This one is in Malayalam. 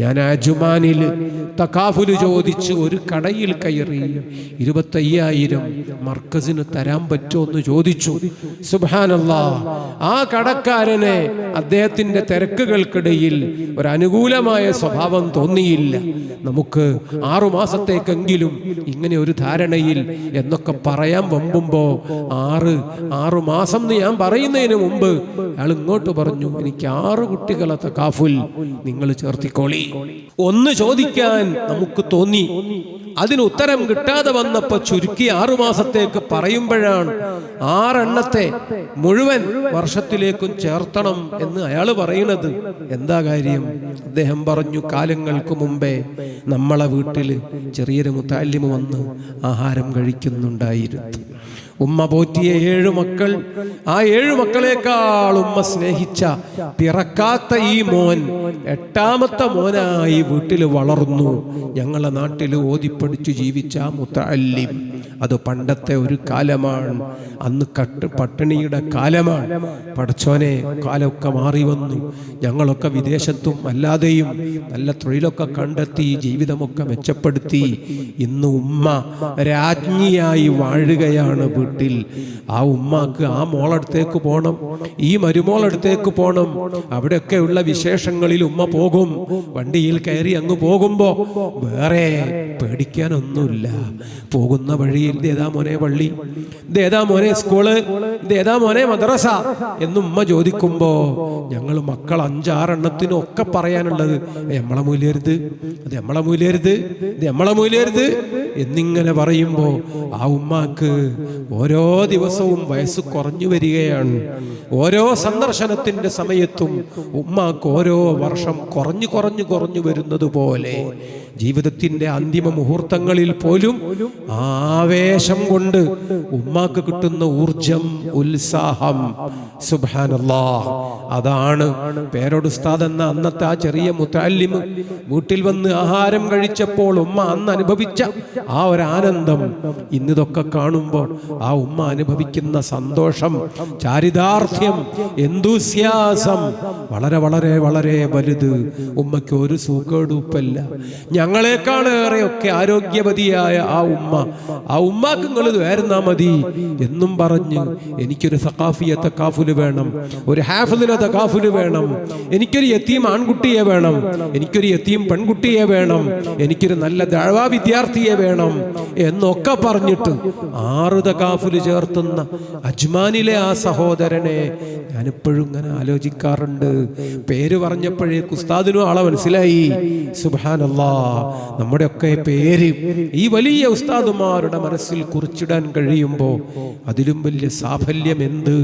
ഞാൻ അജുമാനിൽ തക്കാഫുൽ ചോദിച്ച് ഒരു കടയിൽ കയറി ഇരുപത്തയ്യായിരം മർക്കസിന് തരാൻ പറ്റുമോ എന്ന് ചോദിച്ചു. സുബാനല്ല ആ കടക്കാരനെ അദ്ദേഹത്തിന്റെ തിരക്കുകൾക്കിടയിൽ ഒരു അനുകൂലമായ സ്വഭാവം തോന്നിയില്ല. നമുക്ക് ആറുമാസത്തേക്കെങ്കിലും ഇങ്ങനെ ഒരു ധാരണയിൽ എന്നൊക്കെ പറയാൻ വമ്പുമ്പോൾ ആറ് ആറുമാസം എന്ന് ഞാൻ പറയുന്നതിന് മുമ്പ് അയാൾ ഇങ്ങോട്ട് പറഞ്ഞു എനിക്ക് ആറ് കുട്ടികളെ തക്കാഫുൽ നിങ്ങൾ ചേർത്തിക്കോളി. ഒന്ന് ചോദിക്കാൻ നമുക്ക് തോന്നി. അതിന് ഉത്തരം കിട്ടാതെ വന്നപ്പോ ചുരുക്കി ആറുമാസത്തേക്ക് പറയുമ്പോഴാണ് ആറെണ്ണത്തെ മുഴുവൻ വർഷത്തിലേക്കും ചേർത്തണം എന്ന് അയാൾ പറയുന്നത് എന്താ കാര്യം? അദ്ദേഹം പറഞ്ഞു കാലങ്ങൾക്ക് മുമ്പേ നമ്മളെ വീട്ടിൽ ചെറിയൊരു മുത്താലിമ വന്ന് ആഹാരം കഴിക്കുന്നുണ്ടായിരുന്നു. ഉമ്മ പോറ്റിയ ഏഴു മക്കൾ. ആ ഏഴു മക്കളെക്കാൾ ഉമ്മ സ്നേഹിച്ച പിറക്കാത്ത ഈ മോൻ എട്ടാമത്തെ മോനായി വീട്ടിൽ വളർന്നു. ഞങ്ങളെ നാട്ടിൽ ഓതിപ്പടിച്ചു ജീവിച്ച മുത്തല്ലിം അത് പണ്ടത്തെ ഒരു കാലമാണ്. അന്ന് കട്ട് പട്ടിണിയുടെ കാലമാണ്. പടച്ചോനെ കാലമൊക്കെ മാറി വന്നു. ഞങ്ങളൊക്കെ വിദേശത്തും അല്ലാതെയും നല്ല തൊഴിലൊക്കെ കണ്ടെത്തി ജീവിതമൊക്കെ മെച്ചപ്പെടുത്തി. ഇന്ന് ഉമ്മ രാജ്ഞിയായി വാഴുകയാണ് വീട്ടിൽ. ആ ഉമ്മാക്ക് ആ മോളടുത്തേക്ക് പോകണം ഈ മരുമോളടുത്തേക്ക് പോകണം അവിടെയൊക്കെയുള്ള വിശേഷങ്ങളിൽ ഉമ്മ പോകും. വണ്ടിയിൽ കയറി അങ്ങ് പോകുമ്പോൾ വേറെ പേടിക്കാനൊന്നുമില്ല. പോകുന്ന വഴിയിൽ ഇതേതാ മോനെ പള്ളി ഇതേതാ മോനെ സ്കൂൾ ഇതേതാ മോനെ മദ്രസ എന്ന് ഉമ്മ ചോദിക്കുമ്പോ ഞങ്ങൾ മക്കൾ അഞ്ചാറെണ്ണത്തിനും ഒക്കെ പറയാനുള്ളത് നമ്മളെ മൂല്യരുത് അത് നമ്മളെ മൂല്യരുത് ഇത് നമ്മളെ മൂല്യരുത് എന്നിങ്ങനെ പറയുമ്പോ ആ ഉമ്മാക്ക് ഓരോ ദിവസവും വയസ്സ് കുറഞ്ഞു വരികയാണ്. ഓരോ സന്ദർശനത്തിന്റെ സമയത്തും ഉമ്മാക്ക് ഓരോ വർഷം കുറഞ്ഞു കുറഞ്ഞു കുറഞ്ഞു വരുന്നത് പോലെ ജീവിതത്തിന്റെ അന്തിമ മുഹൂർത്തങ്ങളിൽ പോലും ആവേശം കൊണ്ട് ഉമ്മാക്ക് കിട്ടുന്ന ഊർജം ഉത്സാഹം. സുബാനല്ലാ അതാണ് പേരോട് ഉസ്താദ് എന്ന അന്നത്തെ ആ ചെറിയ മുത്താലിമ് വീട്ടിൽ വന്ന് ആഹാരം കഴിച്ചപ്പോൾ ഉമ്മ അന്ന് അനുഭവിച്ച ആ ഒരു ആനന്ദം ഇന്നിതൊക്കെ കാണുമ്പോൾ ആ ഉമ്മ അനുഭവിക്കുന്ന സന്തോഷം ചാരിതാർത്ഥ്യം എന്തുസ്യാസം. വളരെ വളരെ വളരെ വലുത്. ഉമ്മയ്ക്ക് ഒരു സുഖടുപ്പല്ല. ഞങ്ങളെക്കാളേറെയൊക്കെ ആരോഗ്യവതിയായ ആ ഉമ്മ ആ ഉമ്മാക്ക് നിങ്ങൾ വേരുന്നാ മതി എന്നും പറഞ്ഞ് എനിക്കൊരു സഖാഫിയ തക്കാഫുൽ വേണം ഒരു ഹാഫിദിനെ തക്കാഫുൽ വേണം എനിക്കൊരു യത്തീം ആൺകുട്ടിയെ വേണം എനിക്കൊരു യത്തീം പെൺകുട്ടിയെ വേണം എനിക്കൊരു നല്ല ദഴവാ വിദ്യാർത്ഥിയെ വേണം എന്നൊക്കെ പറഞ്ഞിട്ട് ആറ് തക്കാഫുൽ ചേർത്തുന്ന അജ്മാനിലെ ആ സഹോദരനെ ഞാനിപ്പോഴും ഇങ്ങനെ ആലോചിക്കാറുണ്ട്. പേര് പറഞ്ഞപ്പോഴേ ഉസ്താദിനും ആളെ മനസ്സിലായി. സുബാനല്ലാ നമ്മുടെയൊക്കെ പേര് ഈ വലിയ ഉസ്താദുമാരുടെ മനസ്സിൽ കുറിച്ചിടാൻ കഴിയുമ്പോൾ അതിലും വലിയ സാഫല്യം എന്ത്?